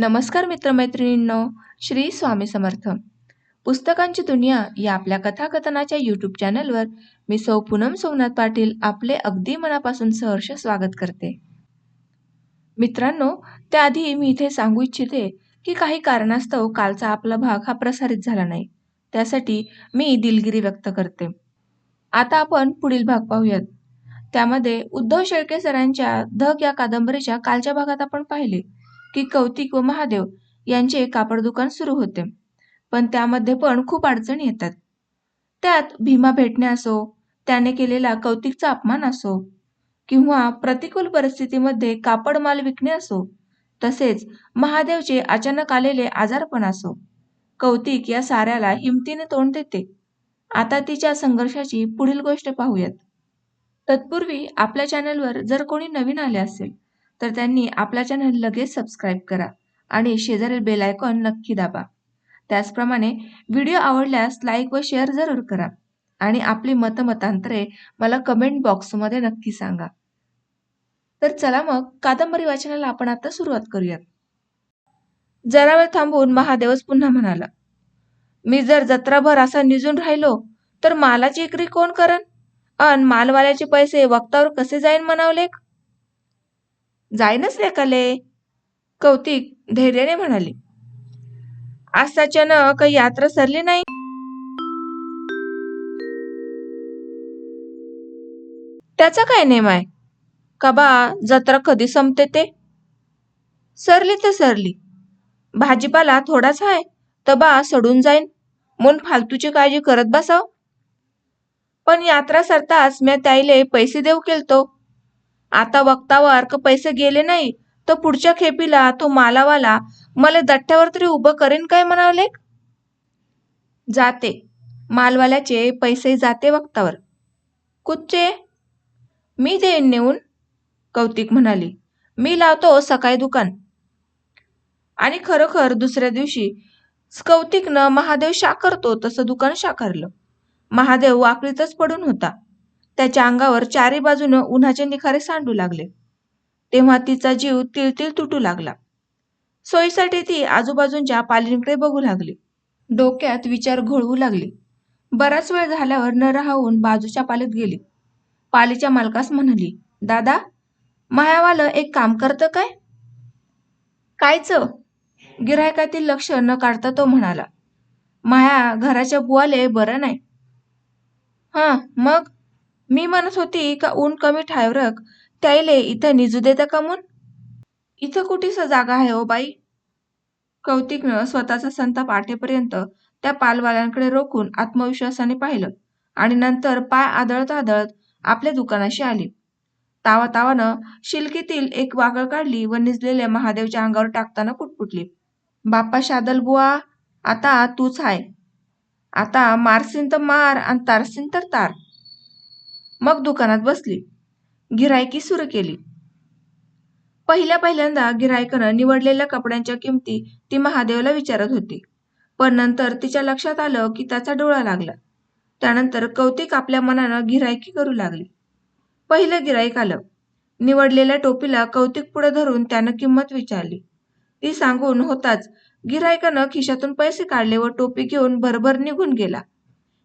नमस्कार मित्रमैत्रिणींनो श्री स्वामी समर्थ. पुस्तकांची दुनिया या आपल्या कथाकथनाच्या यूट्यूब चॅनलवर मी सौ पूनम सोमनाथ पाटील आपले अगदी मनापासून सहर्ष स्वागत करते. मित्रांनो त्याआधी मी इथे सांगू इच्छिते की काही कारणास्तव कालचा आपला भाग हा प्रसारित झाला नाही. त्यासाठी मी दिलगिरी व्यक्त करते. आता आपण पुढील भाग पाहूयात. त्यामध्ये उद्धव शेळके सरांच्या धग या कादंबरीच्या कालच्या भागात आपण पाहिले. की कौतिक व महादेव यांचे कापड दुकान सुरू होते. पण त्यामध्ये पण खूप अडचणी येतात. त्यात भीमा भेटणे असो त्याने केलेला कौतिकचा अपमान असो किंवा प्रतिकूल परिस्थितीमध्ये कापड माल विकणे असो तसेच महादेवचे अचानक आलेले आजारपण असो. कौतिक या साऱ्याला हिमतीने तोंड देते. आता तिच्या संघर्षाची पुढील गोष्ट पाहूयात. तत्पूर्वी आपल्या चॅनलवर जर कोणी नवीन आले असेल तर त्यांनी आपला चॅनल लगेच सबस्क्राईब करा आणि शेजारील बेल आयकॉन नक्की दाबा. त्याचप्रमाणे व्हिडिओ आवडल्यास लाईक व शेअर जरूर करा आणि आपली मतमतांतरे मला कमेंट बॉक्समध्ये नक्की सांगा. तर चला मग कादंबरी वाचनाला आपण आता सुरुवात करूयात. जरा वेळ थांबून महादेवच पुन्हा म्हणाला मी जर जत्राभर असा निजून राहिलो तर मालाची विक्री कोण करन अन मालवाल्याचे पैसे वक्तावर कसे जाईन म्हणावले जायनच लेकाले कौतिक धैर्याने म्हणाले. आज त्याच्यानं काही यात्रा सरली नाही? त्याचा काय नेम आहे? का बा जत्रा कधी संपते ते? सरली तर सरली. भाजीपाला थोडाच आहे तर बा सडून जाईन. म्हणून फालतूची काळजी करत बसाव. पण यात्रा सरताच मी त्याईले पैसे देऊ केलतो. आता वक्तावर का पैसे गेले नाही तर पुढच्या खेपीला तो मालावाला मला दट्ट्यावर तरी उभं करेन काय म्हणावले जाते. मालवाल्याचे पैसे जाते वक्तावर. कुठचे? मी देईन नेऊन कौतिक म्हणाली. मी लावतो सकाळी दुकान. आणि खरोखर दुसऱ्या दिवशी कौतिकनं महादेव शाकरतो तसं दुकान शाकारलं. महादेव वाकडीतच पडून होता. त्याच्या अंगावर चारी बाजूनं उन्हाचे निखारे सांडू लागले. तेव्हा तिचा जीव तिळतिळ तुटू लागला. सोयीसाठी ती आजूबाजूंच्या पालींकडे बघू लागली. डोक्यात विचार घोळवू लागली. बराच वेळ झाल्यावर न राहून बाजूच्या पालीत गेली. पालीच्या मालकास म्हणाली दादा मायावालं एक काम करतं काय? कायच? गिरायकातील लक्ष न काढता तो म्हणाला माया घराच्या बुवाले बरं नाही. हा मग? मी म्हणत होती का ऊन कमी ठायवरक त्याईले इथं निजू देता का म्हणून इथं कुठेस जागा आहे ओ बाई? कौतिकनं स्वतःचा संताप आटेपर्यंत त्या पालवाल्यांकडे रोखून आत्मविश्वासाने पाहिलं आणि नंतर पाय आदळत आदळत आपल्या दुकानाशी आली. तावा तावानं शिलकीतील एक वागळ काढली व निजलेल्या महादेवच्या अंगावर टाकताना पुटपुटली बाप्पा शादल बुवा आता तूच आहे आता मारसीन तर मार आणि तारसीन तर तार. मग दुकानात बसली. गिरायकी सुरू केली. पहिल्या पहिल्यांदा गिरायकनं निवडलेल्या कपड्यांच्या किमती ती महादेवला विचारत होती. पण नंतर तिच्या लक्षात आलं की त्याचा डोळा लागला. त्यानंतर कौतिक आपल्या मनानं गिरायकी करू लागली. पहिलं गिरायक आलं. निवडलेल्या टोपीला कौतिक पुढे धरून त्यानं किंमत विचारली. ती सांगून होताच गिरायकानं खिशातून पैसे काढले व टोपी घेऊन भरभर निघून गेला.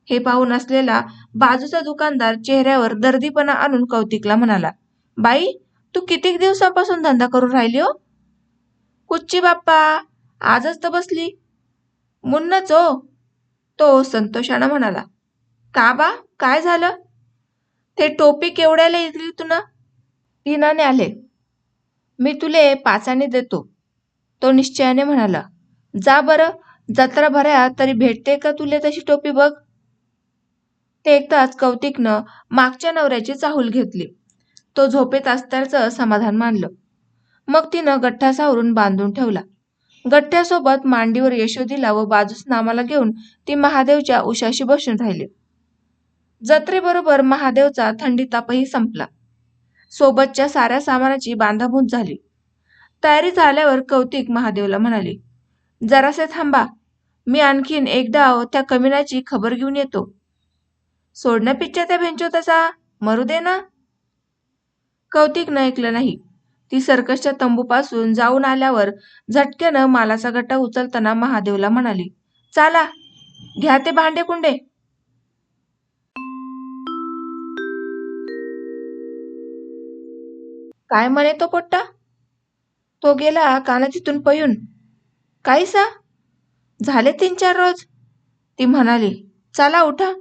हे पाहून असलेला बाजूचा दुकानदार चेहऱ्यावर दर्दीपणा आणून कौतिकला म्हणाला बाई तू कितीक दिवसापासून धंदा करून राहिली हो? कुच्ची बाप्पा? आजच तर बसली. मुन्नच हो. तो संतोषानं म्हणाला का बा? काय झालं? ते टोपी केवढ्याला इकली तुला तीनाने आले. मी तुले पाचाने देतो. तो निश्चयाने म्हणाला जा बरं जत्रा भऱ्या तरी भेटते का तुले तशी टोपी बघ? ते एकदाच कौतिकनं मागच्या नवऱ्याची चाहूल घेतली. तो झोपेत असल्याचं समाधान मानलं. मग तिनं गठ्ठा सावरून बांधून ठेवला. गठ्ठ्यासोबत मांडीवर यशोदीला व बाजूस नामाला घेऊन ती महादेवच्या उशाशी बसून राहिली. जत्रेबरोबर महादेवचा थंडी तापही संपला. सोबतच्या साऱ्या सामानाची बांधाबूत झाली. तयारी झाल्यावर कौतिक महादेवला म्हणाली जरासे थांबा. मी आणखीन एकदा त्या कमिनाची खबर घेऊन येतो. सोडणं पिच्च्या त्या भेंचो तसा? मरू दे ना. कौतिकनं ऐकलं नाही. ती सर्कसच्या तंबूपासून जाऊन आल्यावर झटक्यानं मालाचा गट्टा उचलताना महादेवला म्हणाली चाला घ्या ते भांडे कुंडे. काय म्हणे तो पोट्टा? तो गेला काना तिथून पळून. काही सा झाले तीन चार रोज? ती म्हणाली चला उठा.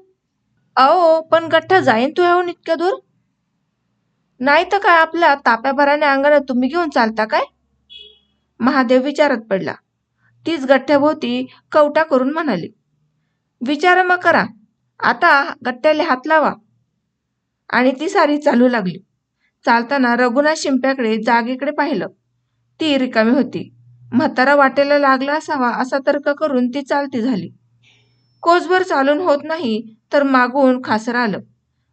अहो पण गठ्ठा जाईन तू येऊन इतक्या दूर? नाही तर काय आपल्या ताप्याभराने अंगाने तुम्ही घेऊन चालता काय? महादेव विचारत पडला. तीच गठ्ठ्याभोवती कवटा करून म्हणाली. विचार मग करा. आता गठ्ठ्याला हात लावा. आणि ती सारी चालू लागली. चालताना रघुनाथ शिंप्याकडे जागेकडे पाहिलं. ती रिकामी होती. म्हातारा वाटेला लागला असावा असा तर्क करून ती चालती झाली. कोसभर चालून होत नाही तर मागून खासर आलं.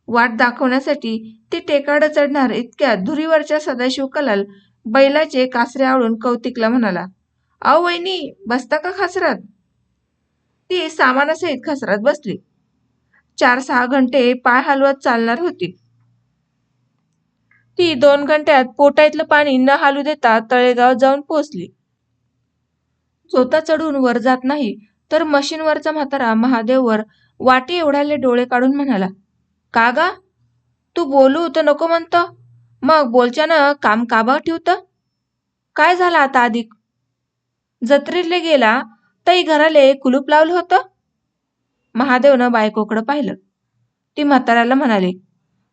वाट दाखवण्यासाठी ती टेकाड चढणार इतक्या धुरीवरच्या सदाशिव कलाल बैलाचे कासरे आवळून कौतिकला म्हणाला अहो वहिनी बसता का खासरात? ती सामानासहित खासरात बसली. चार सहा घंटे पाय हलवत चालणार होती. ती दोन घंट्यात पोटातलं पाणी न हालू देता तळेगाव जाऊन पोहोचली. झोता चढून वर जात नाही तर मशीनवरचा म्हातारा महादेववर वाटी एवढ्याले डोळे काढून म्हणाला का गा? तू बोलू तर नको म्हणतं. मग बोलच्यानं काम काबा ठेवतं? काय झालं आता अधिक जत्रेले गेला तई घराले कुलूप लावलं होतं? महादेवनं बायकोकडं पाहिलं. ती म्हाताऱ्याला म्हणाली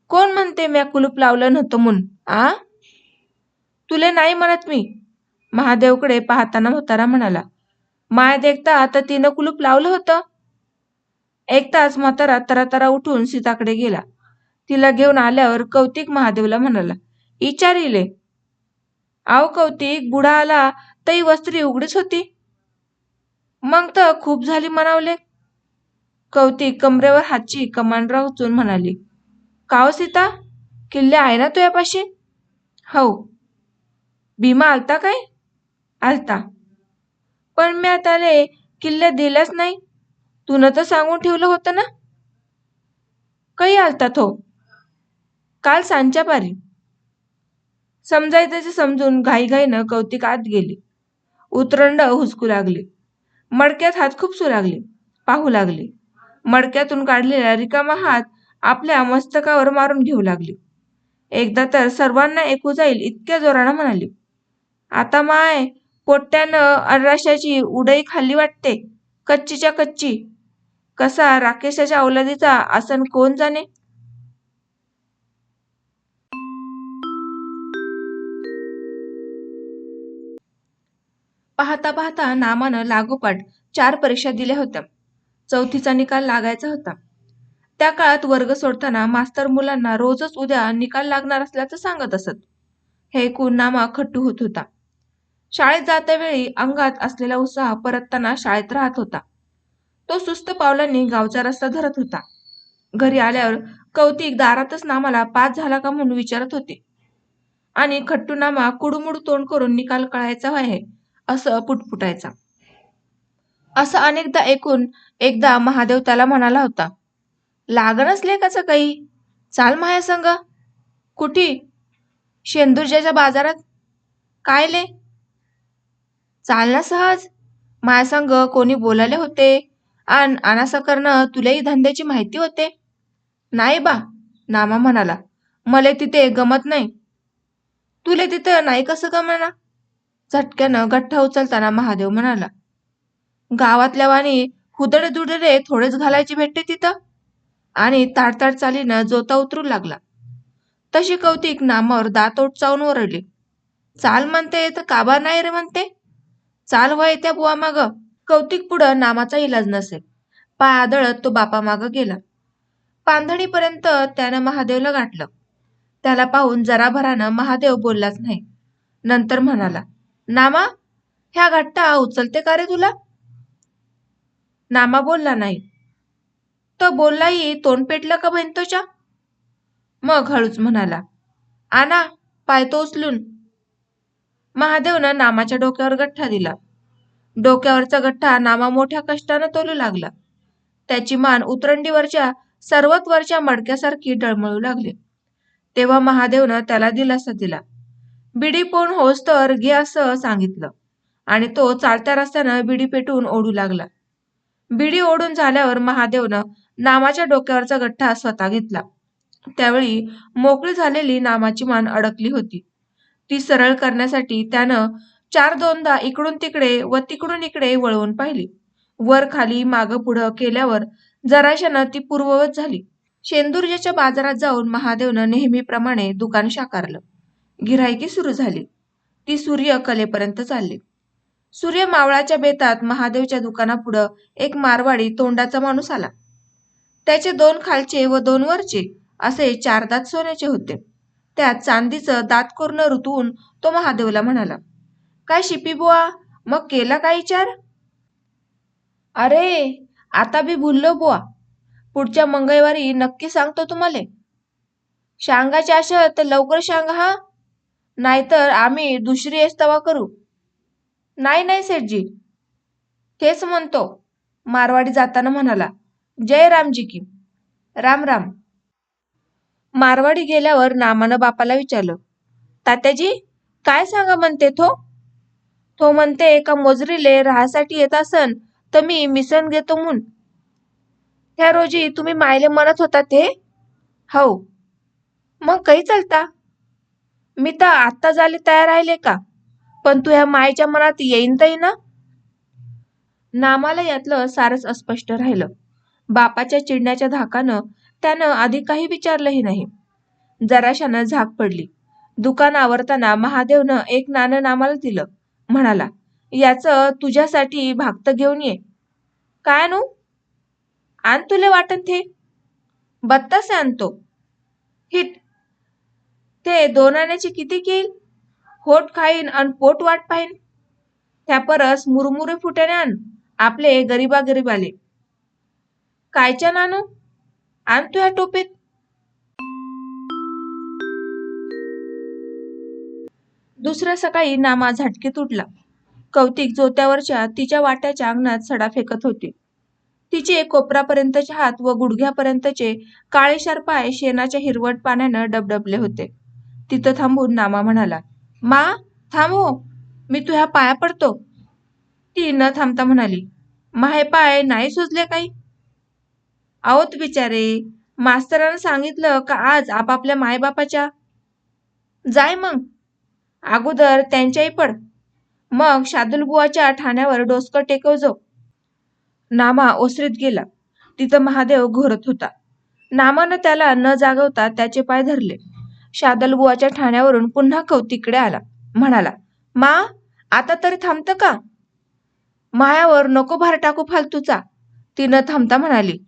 कोण म्हणते म्या कुलूप लावलं नव्हतं म्हणून आ? तुले नाही म्हणत मी. महादेवकडे पाहताना म्हातारा म्हणाला माय देखता आता तिनं कुलूप लावलं होतं. एक तास म्हातारा तरातरा उठून सीताकडे गेला. तिला घेऊन आल्यावर कौतिक महादेवला म्हणाला इचारिले. आव कौतिक बुढा आला तई वस्त्री उघडीच होती. मग तर खूप झाली म्हणावले. कौतिक कमरेवर हातची कमान राहून म्हणाली काव सीता किल्ले आहे ना तुझ्यापाशी? हो. भीमा आलता काय? आलता. पण मी आता किल्ले दिलाच नाही. तुनं तर सांगून ठेवलं होतं ना? काही आलता हो काल सांच्या पारी. समजायचं समजून घाईघाईनं कौतिक आत गेली. उतरंड हुसकू लागली. मडक्यात हात खूप लागली पाहू लागली. मडक्यातून काढलेला रिकामा हात आपल्या मस्तकावर मारून घेऊ लागली. एकदा तर सर्वांना ऐकू जाईल इतक्या जोरानं म्हणाली. आता माय पोट्ट्यानं अराशाची उडई खाल्ली वाटते. कच्चीच्या कच्ची. कसा राकेशाच्या औलादीचा आसन कोण जाणे? पाहता पाहता नामानं लागोपाठ चार परीक्षा दिल्या होत्या. चौथीचा निकाल लागायचा होता. त्या काळात वर्ग सोडताना मास्तर मुलांना रोजच उद्या निकाल लागणार असल्याचं सांगत असत. हे ऐकून नामा खट्टू होत होता. शाळेत जात्यावेळी अंगात असलेला उत्साह परतताना शाळेत राहत होता. तो सुस्त पावलांनी गावचा रस्ता धरत होता. घरी आल्यावर कौतिक दारातच नामाला पास झाला का म्हणून विचारत होते. आणि खट्टू नामा कुडमुड तोंड करून निकाल कळायचा आहे असं पुटपुटायचा. असं अनेकदा ऐकून एकदा महादेव त्याला म्हणाला होता लागणच लेखाचं काही? चाल माया संग. कुठी? शेंदुर्जाच्या बाजारात? काय ले? चाल ना सहज. माया संग कोणी बोलाले होते आण अनासा करणं तुलाही धंद्याची माहिती होते? नाही बा नामा म्हणाला. मले तिथे गमत नाही. तुले तिथं नाही कसं गमना झटक्यानं गठ्ठा उचलताना महादेव म्हणाला. गावातल्या वाणी हुदडे दुडडे थोडेच घालायची भेटते तिथं? आणि ताडताड चालीनं जोता उतरू लागला. तशी कौतिक नामावर दातोट चावून ओरडली. चाल म्हणते तर काबा नाही रे म्हणते. चाल वय त्या बुवा मागं. कौतिक पुढं नामाचा इलाज नसेल. पाय आदळत तो बापा माग गेला. पांधणीपर्यंत त्यानं महादेवला गाठलं. त्याला पाहून जराभरानं महादेव बोललाच नाही. नंतर म्हणाला नामा ह्या गट्टा उचलते का रे तुला? नामा बोलला नाही. तर बोललाही तोंड पेटलं का बहिणतोच्या मग हळूच म्हणाला आना पाय तो उचलून. महादेवनं नामाच्या डोक्यावर गठ्ठा दिला. डोक्यावरचा गठ्ठा नामा मोठ्या कष्टानं तोलू लागला. त्याची मान उतरंडीवरच्या सर्वात वरच्या मडक्यासारखी डळमळू लागली. तेव्हा महादेवनं त्याला दिलासा दिला. बिडी पोण होस तर घे असं सांगितलं आणि तो चालत्या रस्त्यानं बिडी पेटून ओढू लागला. बिडी ओढून झाल्यावर महादेवनं नामाच्या डोक्यावरचा गठ्ठा स्वतः घेतला. त्यावेळी मोकळी झालेली नामाची मान अडकली होती. ती सरळ करण्यासाठी त्यानं चार दोनदा इकडून तिकडे व तिकडून इकडे वळवून पाहिली. वर खाली मागं पुढं केल्यावर जराशानं ती पूर्ववत झाली. शेंदुर्जेच्या बाजारात जाऊन महादेवनं नेहमीप्रमाणे दुकान शाकारलं. गिऱ्हाईकी सुरू झाली. ती सूर्य कलेपर्यंत चालली. सूर्य मावळाच्या बेतात महादेवच्या दुकानापुढं एक मारवाडी तोंडाचा माणूस आला. त्याचे दोन खालचे व दोन वरचे असे चार दात सोन्याचे होते. त्यात चांदीचं दात कोरणं ऋतून तो महादेवला म्हणाला काय शिपी बुवा? मग केला काय विचार? अरे आता बी भुललो बुवा. पुढच्या मंगळवारी नक्की सांगतो तुम्हाला. शांगाच्या आशा तर लवकर सांगा हा. नाहीतर आम्ही दुसरी एस्तवा करू. नाही नाही सेठजी. तेच म्हणतो. मारवाडी जाताना म्हणाला जय रामजी की. राम राम. मारवाडी गेल्यावर नामानं बापाला विचारलं तात्याजी काय सांगा म्हणते तो? तो म्हणते एका मोजरीले राहासाठी येत असन तर मी मिसन घेतो म्हणून. त्या रोजी तुम्ही मायले म्हणत होता ते? हो. मग काही चालता? मी तर आत्ता झाले तयार राहिले का? पण तू ह्या मायच्या मनात येईन तई ना नामाला यातलं सारच अस्पष्ट राहिलं. बापाच्या चिडण्याच्या धाकानं त्यानं आधी काही विचारलंही नाही. जराशानं झाक पडली. दुकान आवरताना महादेवनं एक नाणं नामाला दिलं. म्हणाला याचं तुझ्यासाठी भागत घेऊन ये. काय नू आण तुले वाटन थे. बत्तासे आणतो. हिट. ते दोन आण्याचे किती घेईल होट खाईन आणि पोट वाट पाहिन. त्या परस मुरमुरे फुट्याने आण आपले गरीबा गरीबाले कायच्या नानू आण तुया टोपीत. दुसऱ्या सकाळी नामा झटके उठला. कौतिक जोत्यावरच्या तिच्या वाट्याच्या अंगणात सडा फेकत होती. तिचे कोपरापर्यंतचे हात व गुडघ्यापर्यंतचे काळेशार पाय शेणाच्या हिरवट पाण्यानं डबडबले होते. तिथं थांबून नामा म्हणाला मा थांबो मी तुझ्या पाया पडतो. ती न थांबता म्हणाली माहे पाय नाही सुजले काही? आहोत बिचारे मास्तरानं सांगितलं का आज आपापल्या मायबापाच्या? जाय मग. अगोदर त्यांच्याही पड. मग शादुलबुवाच्या ठाण्यावर डोसकं टेकव जो नामा ओसरीत गेला. तिथं महादेव घोरत होता. नामानं त्याला न जागवता त्याचे पाय धरले. शादलबुवाच्या ठाण्यावरून पुन्हा कौतिकडे आला. म्हणाला मा आता तरी थांबतं का? मायावर नको भार टाकू फालतूचा ती न थांबता म्हणाली.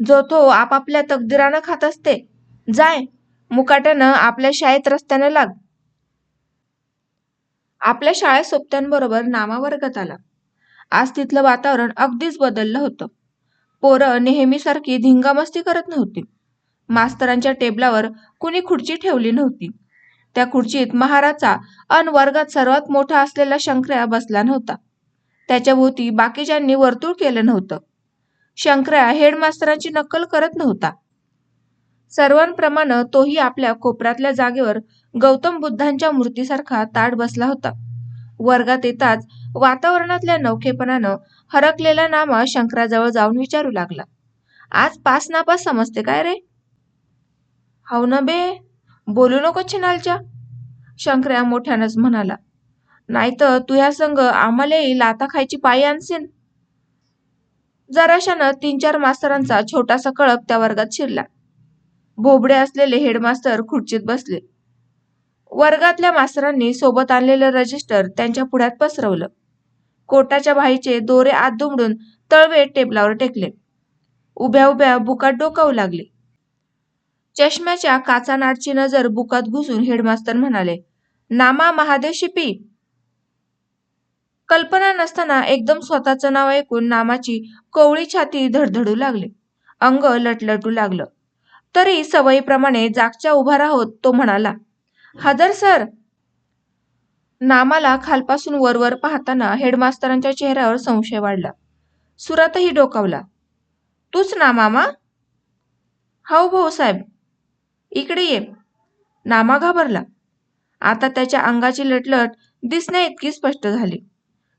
जो तो आपापल्या तकदिरानं खात असते जाय मुकाट्यानं आपल्या शाळेत रस्त्यानं लाग. आपल्या शाळेत सोबत्यांबरोबर नामा वर्गात आला. आज तिथलं वातावरण अगदीच बदललं होतं. पोरं नेहमीसारखी धिंगामस्ती करत नव्हती. मास्तरांच्या टेबलावर कुणी खुर्ची ठेवली नव्हती. त्या खुर्चीत महाराचा अन वर्गात सर्वात मोठा असलेला शंकर्या बसला नव्हता. त्याच्या भोवती बाकीच्यांनी वर्तुळ केलं नव्हतं. शंकर्या हेडमास्तरांची नक्कल करत नव्हता. सर्वांप्रमाणे तोही आपल्या कोपऱ्यातल्या जागेवर गौतम बुद्धांच्या मूर्तीसारखा ताट बसला होता. वर्गात येताच वातावरणातल्या नौखेपणानं हरकलेला नामा शंकराजवळ जाऊन विचारू लागला. आज पास नापास समजते काय रे? हाव ना बे बोलू नको छिनालच्या. शंकर्या मोठ्यानंच म्हणाला. नाहीतर तू ह्या संघ आम्हालाही लाता खायची पायी आणशील? जराशानं तीन चार मास्तरांचा छोटासा कळप त्या वर्गात शिरला. भोबडे असलेले हेडमास्तर खुर्चीत बसले. वर्गातल्या मास्तरांनी सोबत आणलेलं रजिस्टर त्यांच्या पुढ्यात पसरवलं. कोटाच्या भाईचे दोरे आत दुमडून तळवे टेबलावर टेकले. उभ्या उभ्या बुकात डोकावू लागले. चष्म्याच्या काचानाडची नजर बुकात घुसून हेडमास्तर म्हणाले नामा महादेव शिपी. कल्पना नसताना एकदम स्वतःचं नाव ऐकून नामाची कोवळी छाती धडधडू लागली. अंग लटलटू लागलं. तरी सवयीप्रमाणे जागच्या उभा राहोत तो म्हणाला हजर सर. नामाला खालपासून वरवर पाहताना हेडमास्तरांच्या चेहऱ्यावर संशय वाढला. सुरातही डोकावला. तूच ना मामा? हाऊ भाऊ साहेब. इकडे ये. नामा घाबरला. आता त्याच्या अंगाची लटलट दिसण्या इतकी स्पष्ट झाली.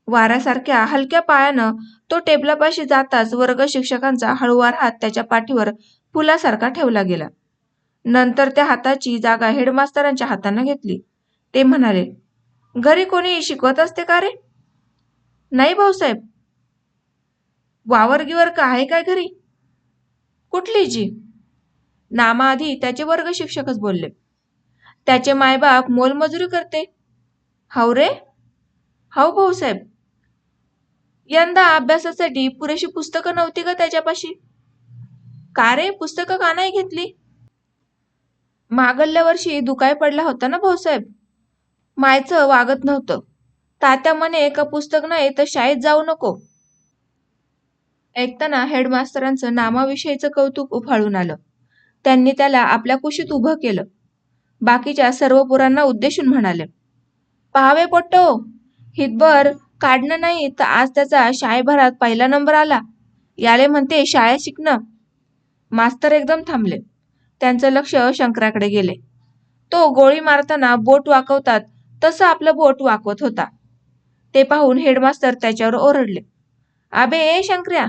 वाऱ्यासारख्या हलक्या पायानं तो टेबलापाशी जाताच वर्ग शिक्षकांचा हळूवार हात त्याच्या पाठीवर फुलासारखा ठेवला गेला. नंतर त्या हाताची जागा हेडमास्तरांच्या हातानं घेतली. ते म्हणाले घरी कोणी शिकवत असते का रे? नाही भाऊसाहेब वावर गिवर का आहे काय घरी? कुठली जी? नामाआधी त्याचे वर्ग शिक्षकच बोलले. त्याचे मायबाप मोलमजुरी करते. हाव रे? हाव भाऊसाहेब यंदा अभ्यासासाठी पुरेशी पुस्तकं नव्हती का त्याच्यापाशी? का रे? पुस्तकं का नाही घेतली? मागल्या वर्षी दुकाय पडला होता ना भाऊसाहेब? मायचं वागत नव्हतं. तात्या म्हणे का पुस्तक नाही तर शाळेत जाऊ नको. ऐकताना हेडमास्तरांचं नामाविषयीचं कौतुक उफाळून आलं. त्यांनी त्याला आपल्या कुशीत उभं केलं. बाकीच्या सर्व पोरांना उद्देशून म्हणाले पहावे पोट्टो हितभर काढणं नाही तर आज त्याचा शाळेभरात पहिला नंबर आला. याले म्हणते शाळा शिकणं मास्तर एकदम थांबले. त्यांचं लक्ष शंकराकडे गेले. तो गोळी मारताना बोट वाकवतात तसं आपलं बोट वाकवत होता. ते पाहून हेडमास्तर त्याच्यावर ओरडले. अबे ए शंकर्या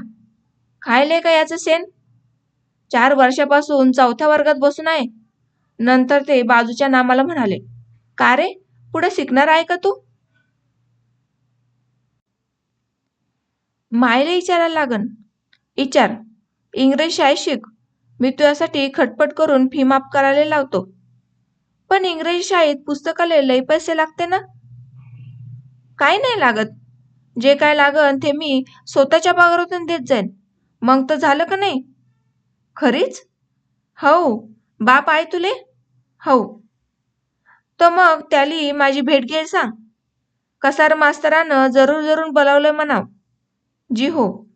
खायले का याचं सेन चार वर्षापासून चौथ्या वर्गात बसून आहे. नंतर ते बाजूच्या नामाला म्हणाले का रे पुढे शिकणार आहे का तू? मायले विचारायला लागन. विचार इंग्रज शाळेत शिक. मी तुझ्यासाठी खटपट करून फी माफ करायला लावतो. पण इंग्रजी शाळेत पुस्तकाला लई पैसे लागते ना? काय नाही लागत. जे काय लागन ते मी स्वतःच्या पगारातून देत जाईन. मग तर झालं का नाही? खरीच? हो. बाप आहे तुले? हो. तर मग त्याली माझी भेट घ्यायला सांग. कसार मास्तरानं जरूर जरूर बोलावलं म्हणाव. जी हो.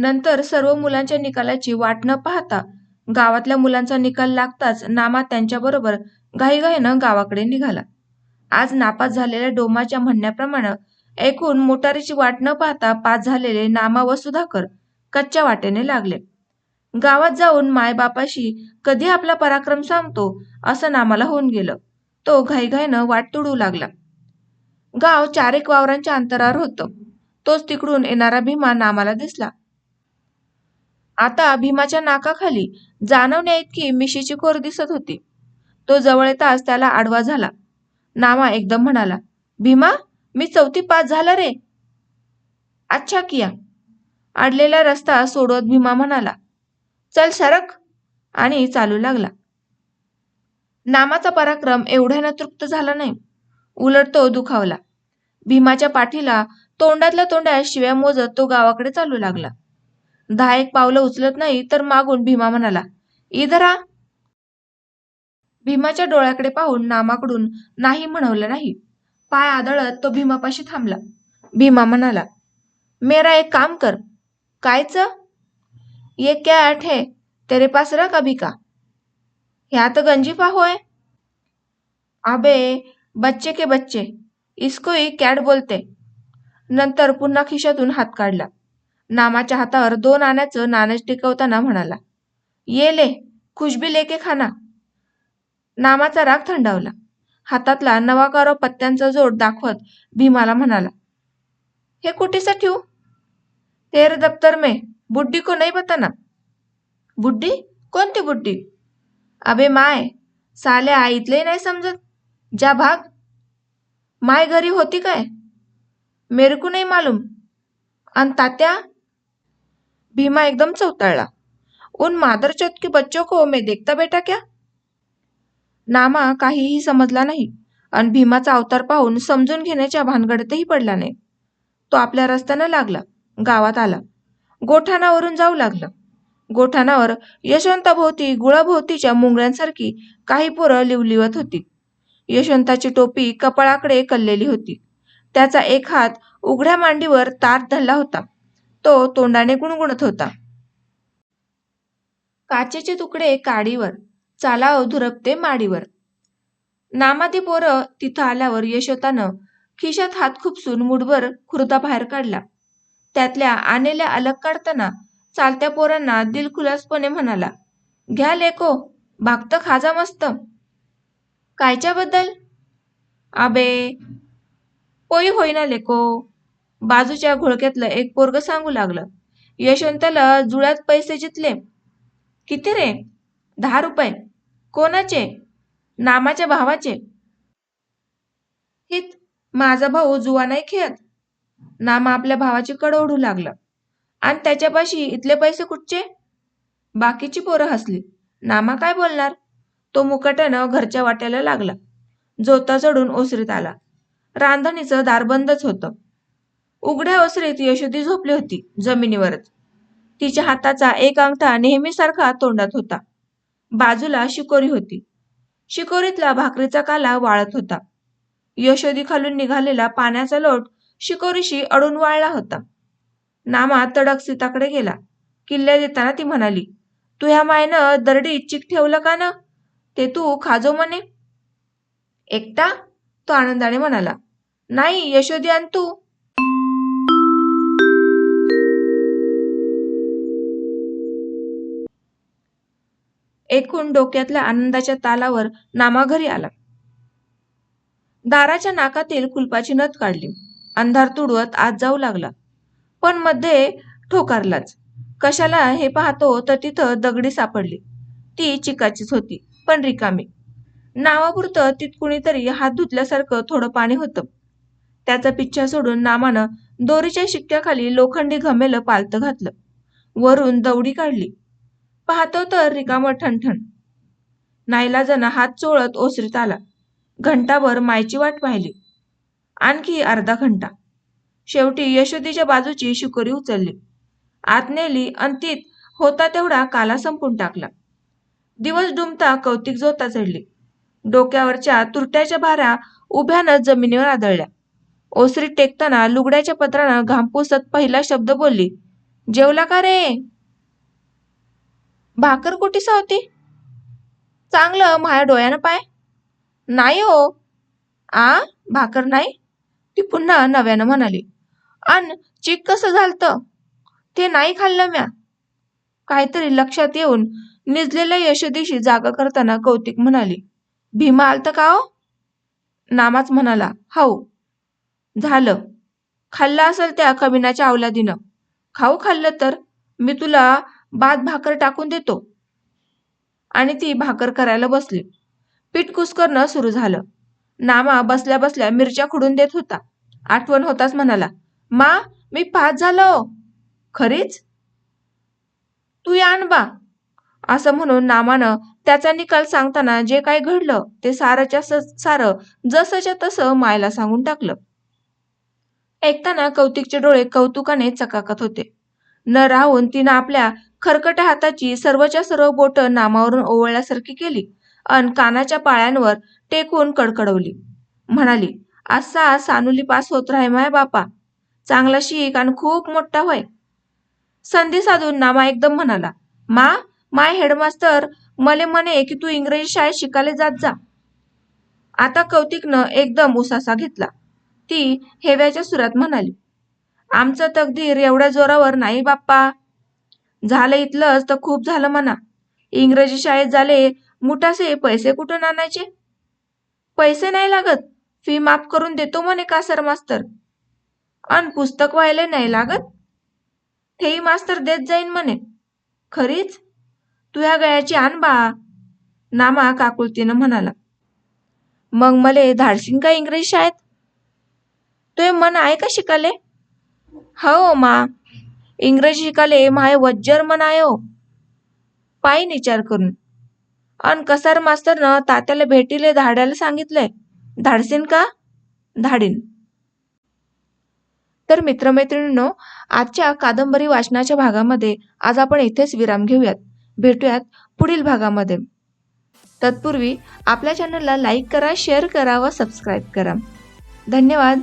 नंतर सर्व मुलांच्या निकालाची वाट न पाहता गावातल्या मुलांचा निकाल लागताच नामा त्यांच्याबरोबर घाईघाईनं गावाकडे निघाला. आज नापास झालेल्या डोमाच्या म्हणण्याप्रमाणे ऐकून मोटारीची वाट न पाहता पास झालेले नामा व सुधाकर कच्च्या वाटेने लागले. गावात जाऊन मायबापाशी कधी आपला पराक्रम सांगतो असं नामाला होऊन गेलं. तो घाईघाईनं वाट तुडू लागला. गाव चारेक वावरांच्या अंतरावर होतं. तोच तिकडून येणारा भीमा नामाला दिसला. आता भीमाच्या नाकाखाली जाणवण्या इतकी मिशीची कोर दिसत होती. तो जवळ येताच त्याला आडवा झाला. नामा एकदम म्हणाला भीमा मी चौथी पास झाला रे. अच्छा किया. अडलेला रस्ता सोडवत भीमा म्हणाला चल सरक. आणि चालू लागला. नामाचा पराक्रम एवढ्यानं तृप्त झाला नाही. उलट तो दुखावला. भीमाच्या पाठीला तोंडातल्या तोंडात शिव्या मोजत तो गावाकडे चालू लागला. दहा एक पावलं उचलत नाही तर मागून भीमा म्हणाला इधरा भीमाच्या डोळ्याकडे पाहून नामाकडून नाही म्हणवलं नाही. पाय आदळत तो भीमापाशी थांबला. भीमा म्हणाला मेरा एक काम कर. कायच ये क्या आठ है? तेरे पास रख अभी का. ह्यात गंजीफा होय. अबे बच्चे के बच्चे इसको ही कॅट बोलते. नंतर पुन्हा खिशातून हात काढला. नामाच्या हातावर दोन आण्याचं नाणेच टिकवताना म्हणाला ये ले खुशबी लेके खाना. नामाचा राग थंडावला. हातातला नवाकारो पत्त्यांचा जोड दाखवत भीमाला म्हणाला हे कुठेसा ठेवू? तेरे दफ्तर में बुड्डी को नाही बताना. बुड्डी? कोणती बुड्डी? अबे माय साल्या आईतले नाही समजत. जा भाग. माय घरी होती काय? मेरकू नाही मालूम. आणि तात्या भीमा एकदम चौताळला. उन मादर चौथ के बच्चों को मैं देखता बेटा क्या? नामा काहीही समजला नाही. आणि भीमाचा अवतार पाहून समजून घेण्याच्या भानगडतही पडला नाही. तो आपल्या रस्त्यानं लागला. गावात आला. गोठाणावरून जाऊ लागला. गोठाणावर यशवंताभोवती गुळाभोवतीच्या मुंगळ्यांसारखी काही पोरं लिवलिवत होती. यशवंताची टोपी कपाळाकडे कललेली होती. त्याचा एक हात उघड्या मांडीवर तार धरला होता. तो तोंडाने गुणगुणत होता. काचेचे तुकडे काडीवर चालाव धुरपते माडीवर. नामादी पोरं तिथं आल्यावर यशोतानं खिशात हात खुपसून मुठभर खुर्दा बाहेर काढला. त्यातल्या आनेल्या अलग काढताना चालत्या पोरांना दिलखुलासपणे म्हणाला घ्या लेको भागत खाजा मस्त. कायच्याबद्दल? आबे पोई होईना लेको. बाजूच्या घोळक्यातलं एक पोरग सांगू लागलं. यशवंताला जुळ्यात पैसे जितले. किती रे? दहा रुपये. कोणाचे? नामाच्या भावाचे. हित माझा भाऊ जुवा नाही खेळत. नामा आपल्या भावाची कड ओढू लागला. आणि त्याच्यापाशी इथले पैसे कुठचे? बाकीची पोरं हसली. नामा काय बोलणार? तो मुकाट्यानं घरच्या वाट्याला लागला. जोता चढून ओसरीत आला. रांधणीचं दार बंदच होतं. उघड्या ओसरीत यशोदी झोपली होती जमिनीवरच. तिच्या हाताचा एक अंगठा नेहमीसारखा तोंडात होता. बाजूला शिकोरी होती. शिकोरीतला भाकरीचा काला वाळत होता. यशोदी खालून निघालेला पाण्याचा लोट शिकोरीशी अडून वाळला होता. नामा तडक सीताकडे गेला. किल्ल्या देताना ती म्हणाली तू ह्या मायनं दरडी चिक ठेवलं का ना? ते तू खाजो म्हणे. एकटा? तो आनंदाने म्हणाला नाही यशोदी आण तू. एकूण डोक्यातल्या आनंदाच्या तालावर नामा घरी आला. दाराच्या नाकातील कुलपाची नथ काढली. अंधार तुडवत आत जाऊ लागला. पण मध्ये ठोकारलाच. कशाला हे पाहतो तर तिथं दगडी सापडली. ती चिकाचीच होती पण रिकामी. नावापुरतं तित कुणीतरी हात धुतल्यासारखं थोडं पाणी होतं. त्याचा पिच्छा सोडून नामानं दोरीच्या शिक्क्याखाली लोखंडी घमेलं पालतं घातलं. वरून दौडी काढली. पाहतो तर रिकामं ठणठण. नाईलाजानं हात चोळत ओसरीत आला. घंटाभर मायची वाट पाहिली. आणखी अर्धा घंटा. शेवटी यशोदीच्या बाजूची शिकोरी उचलली. आत नेली अंतीत होता तेवढा काला संपून टाकला. दिवस डुमता कौतिक जोता चढली. डोक्यावरच्या तुरट्याच्या भाऱ्या उभ्यानं जमिनीवर आदळल्या. ओसरीत टेकताना लुगड्याच्या पत्रानं घामपुसत पहिला शब्द बोलली जेवला का रे? भाकर कुठीसा होती? चांगलं माझ्या डोळ्यानं पाय. नाही हो. आ? भाकर नाही? ती पुन्हा नव्यानं म्हणाली. अन चिक कसं झालतं? ते नाही खाल्लं म्या. काहीतरी लक्षात येऊन निजलेल्या यशोदेशी जागा करताना कौतिक म्हणाली. भीमा आलत का हो? नामाच म्हणाला. हो झालं. खाल्लं असेल त्या कबिनाच्या अवलादीनं खाऊ खाल्लं तर? मी तुला भात भाकर टाकून देतो. आणि ती भाकर करायला बसली. पीठ कुसकरणं सुरू झालं. नामा बसल्या बसल्या मिरच्या खुडून देत होता. आठवण होताच म्हणाला मा मी पास झालो. खरीच? तू यान बा. असं म्हणून नामानं त्याचा निकाल सांगताना जे काही घडलं ते सारच्या सारं जसंच्या तसं मायला सांगून टाकलं. ऐकताना कौतिकचे डोळे कौतुकाने चकाकत होते. न राहून तिनं आपल्या खरकट्या हाताची सर्वच्या सर्व बोट नामावरून ओवळल्यासारखी केली अन कानाच्या पाळ्यांवर टेकून कडकडवली. म्हणाली असा सानुली पास होत राहे माय बापा. चांगला शिक आणि खूप मोठा होय. संधी साधून नामा एकदम म्हणाला मा माय हेडमास्तर मले म्हणे की तू इंग्रजी शाळेत शिकायला जात जा. आता कौतिकनं एकदम उसासा घेतला. ती हेव्याच्या सुरात म्हणाली आमचं तकदीर एवढ्या जोरावर नाही बाप्पा. झालं इथलंच तर खूप झालं म्हणा. इंग्रजी शाळेत झाले मुठासे पैसे कुठून आणायचे? पैसे नाही लागत. फी माफ करून देतो म्हणे का सर मास्तर. अन पुस्तक व्हायला नाही लागत? तेही मास्तर देत जाईन म्हणे. खरीच? तू ह्या गळ्याची आण बा. नामा काकुळतीनं म्हणाला. मग मले धाडशीन का इंग्रजी शाळेत? तुझे मन आहे का शिकाले? हो मा. इंग्रजी शिकाले माय वज्जर मन आहे हो. पायीन विचार करून. अन कसार मास्तरनं तात्याला भेटीले धाडायला सांगितलंय. धाडसीन का? धाडीन. तर मित्रमैत्रिणींनो आजच्या कादंबरी वाचनाच्या भागामध्ये आज आपण इथेच विराम घेऊयात. भेटूयात पुढील भागामध्ये. तत्पूर्वी आपल्या चॅनलला लाईक करा शेअर करा व सबस्क्राईब करा. धन्यवाद.